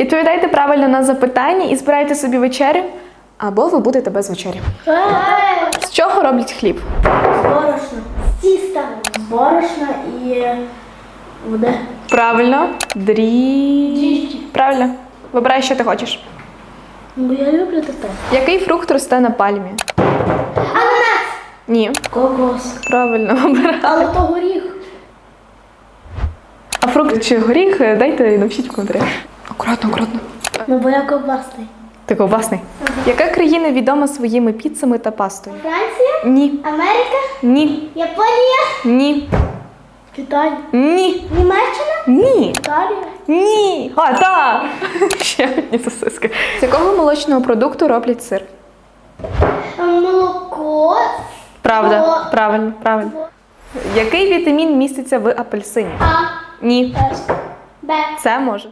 Відповідайте правильно на запитання і збирайте собі вечерю, або ви будете без вечері. З чого роблять хліб? Борошно. З тіста. Борошна і води. Правильно. Дрі. Дріжджі. Правильно. Вибирай, що ти хочеш. Бо я люблю таке. Який фрукт росте на пальмі? Ананас. Ні. Кокос. Правильно вибирай. Але то горіх. А фрукт чи горіх? Дайте напишіть в коментарях. Акуратно, акуратно. Ну, бо я ковбасний. Ти ковбасний. Яка країна відома своїми піцами та пастою? Франція? Ні. Америка? Ні. Японія? Ні. Китай? Ні. Німеччина? Ні. Італія? Ні. А, та! Ще одні сосиски. З якого молочного продукту роблять сир? Молоко. Правда. О. Правильно, правильно. Який вітамін міститься в апельсині? А. Ні. Б. Це може.